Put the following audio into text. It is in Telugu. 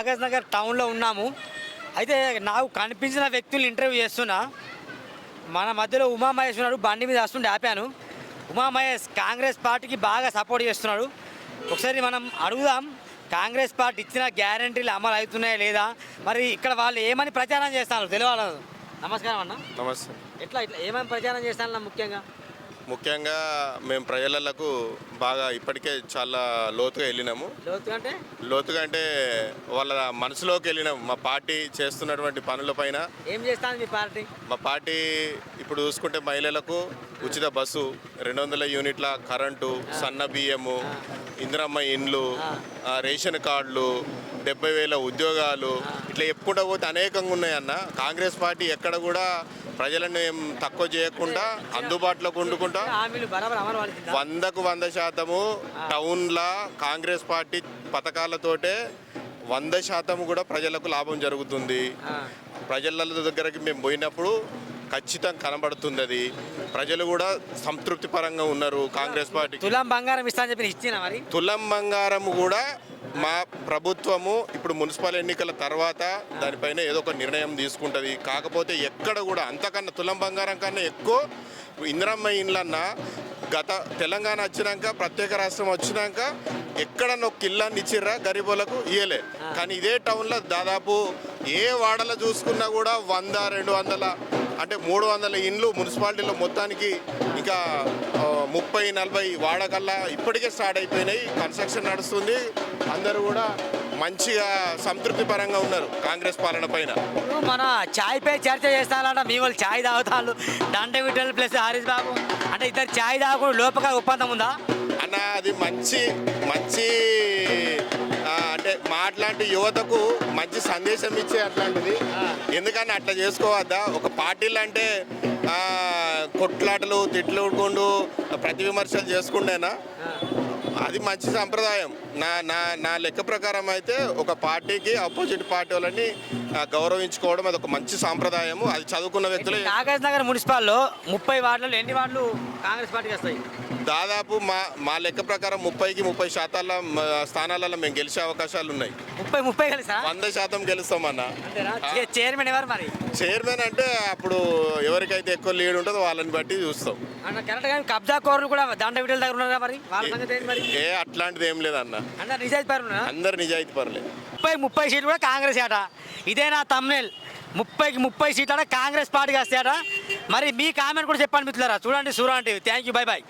కాగజ్ నగర్ టౌన్లో ఉన్నాము. అయితే నాకు కనిపించిన వ్యక్తులు ఇంటర్వ్యూ చేస్తున్నా. మన మధ్యలో ఉమామహేష్ ఉన్నాడు బండి మీద వస్తుండే ఆపాను. ఉమామహేష్ కాంగ్రెస్ పార్టీకి బాగా సపోర్ట్ చేస్తున్నాడు. ఒకసారి మనం అడుగుదాం కాంగ్రెస్ పార్టీ ఇచ్చిన గ్యారంటీలు అమలు అవుతున్నాయా లేదా? మరి ఇక్కడ వాళ్ళు ఏమని ప్రచారం చేస్తున్నారు? తెలియాలి నమస్కారం అన్న. నమస్తే. ఎట్లా ఇట్లా ఏమని ప్రచారం చేస్తాను ముఖ్యంగా? ముఖ్యంగా మేము ప్రజలకు బాగా ఇప్పటికే చాలా లోతుగా వెళ్ళినాము. లోతుగా అంటే? వాళ్ళ మనసులోకి వెళ్ళినాము మా పార్టీ చేస్తున్నటువంటి పనులపైన ఏం చేస్తాను మీ పార్టీ? మా పార్టీ ఇప్పుడు చూసుకుంటే మహిళలకు ఉచిత బస్సు రెండు వందల యూనిట్ల కరెంటు సన్న బియ్యము ఇందిరమ్మ ఇండ్లు రేషన్ కార్డులు డెబ్బై వేల ఉద్యోగాలు ఇట్లా ఎప్పుడు పోతే అనేకంగా ఉన్నాయన్న కాంగ్రెస్ పార్టీ ఎక్కడ కూడా ప్రజలను ఏం తక్కువ చేయకుండా అందుబాటులోకి పడుతుందా వందకు వంద శాతము టౌన్ల కాంగ్రెస్ పార్టీ పథకాలతోటే వంద శాతం కూడా ప్రజలకు లాభం జరుగుతుంది. ప్రజల దగ్గరికి మేము పోయినప్పుడు ఖచ్చితంగా కనబడుతుంది అది ప్రజలు కూడా సంతృప్తి పరంగా ఉన్నారు కాంగ్రెస్ పార్టీకి. తులం బంగారం ఇస్తా అని చెప్పి ఇచ్చినా మరి? తులం బంగారం కూడా మా ప్రభుత్వము ఇప్పుడు మున్సిపల్ ఎన్నికల తర్వాత దానిపైన ఏదో ఒక నిర్ణయం తీసుకుంటుంది. కాకపోతే ఎక్కడ కూడా అంతకన్నా తులం బంగారం కన్నా ఎక్కువ ఇందిరమ్మ ఇండ్లన్నా గత తెలంగాణ వచ్చినాక ప్రత్యేక రాష్ట్రం వచ్చినాక ఎక్కడన్నా ఒక కిల్లాన్ని ఇచ్చిర్రా గరీబులకు ఇయ్యలే. కానీ ఇదే టౌన్లో దాదాపు ఏ వాడలో చూసుకున్నా కూడా వంద రెండు వందల అంటే మూడు వందల ఇండ్లు మున్సిపాలిటీలో మొత్తానికి ఇంకా ముప్పై నలభై వాడకల్లా ఇప్పటికే స్టార్ట్ అయిపోయినాయి. కన్స్ట్రక్షన్ నడుస్తుంది. అందరూ కూడా మంచిగా సంతృప్తి పరంగా ఉన్నారు కాంగ్రెస్ పాలన పైన. మన చాయ్ పై చర్చ చేస్తానంట. మీ వాళ్ళు చాయ్ తాగుతారు దండ విఠల్ ప్లస్ హరీష్ బాబు. అంటే ఇద్దరు చాయ్ తాగకుండా లోపల ఒప్పందం ఉందా? అన్న అది మంచి మంచి మాట్లాంటి యువతకు మంచి సందేశం ఇచ్చే అట్లాంటిది. ఎందుకని అట్లా చేసుకోవద్దా? ఒక పార్టీలు అంటే కొట్లాటలు తిట్లు ప్రతి విమర్శలు చేసుకుంటేనా? అది మంచి సంప్రదాయం. నా నా నా లెక్క ప్రకారం అయితే ఒక పార్టీకి అపోజిట్ పార్టీ వాళ్ళని గౌరవించుకోవడం అది ఒక మంచి సాంప్రదాయము. అది చదువుకున్న వ్యక్తులే కాగజ్ నగర్ మున్సిపాల్లో ముప్పై వార్డులలో ఎన్ని వార్డులు కాంగ్రెస్ పార్టీకి వస్తాయి? దాదాపు మా మా లెక్క ప్రకారం ముప్పైకి ముప్పై శాతాల స్థానాలలో మేము గెలిచే అవకాశాలు ఉన్నాయి. ముప్పై ముప్పై వంద శాతం చే- చైర్మన్ ఎవరు మరి? చైర్మన్ అంటే అప్పుడు ఎవరికైతే ఎక్కువ లీడ్ ఉంటుందో వాళ్ళని బట్టి చూస్తాం. కబ్జా కోరులు కూడా దండ దగ్గర ఉన్నారా మరి? వాళ్ళ సంగతి మరి? ఏ అట్లాంటిది ఏం లేదన్న అన్న. నిజాయితీ పరులు? అందరు నిజాయితీ పర్లేదు ముప్పై ముప్పై సీట్లు కూడా కాంగ్రెస్ ఆట ఇదే నా తమ్నేల్ ముప్పైకి ముప్పై సీట్ల కాంగ్రెస్ పార్టీకి వస్తాయట మరి మీ కామెంట్ కూడా చెప్పండి మిత్రులారా. చూడండి Sura TV thank you bye bye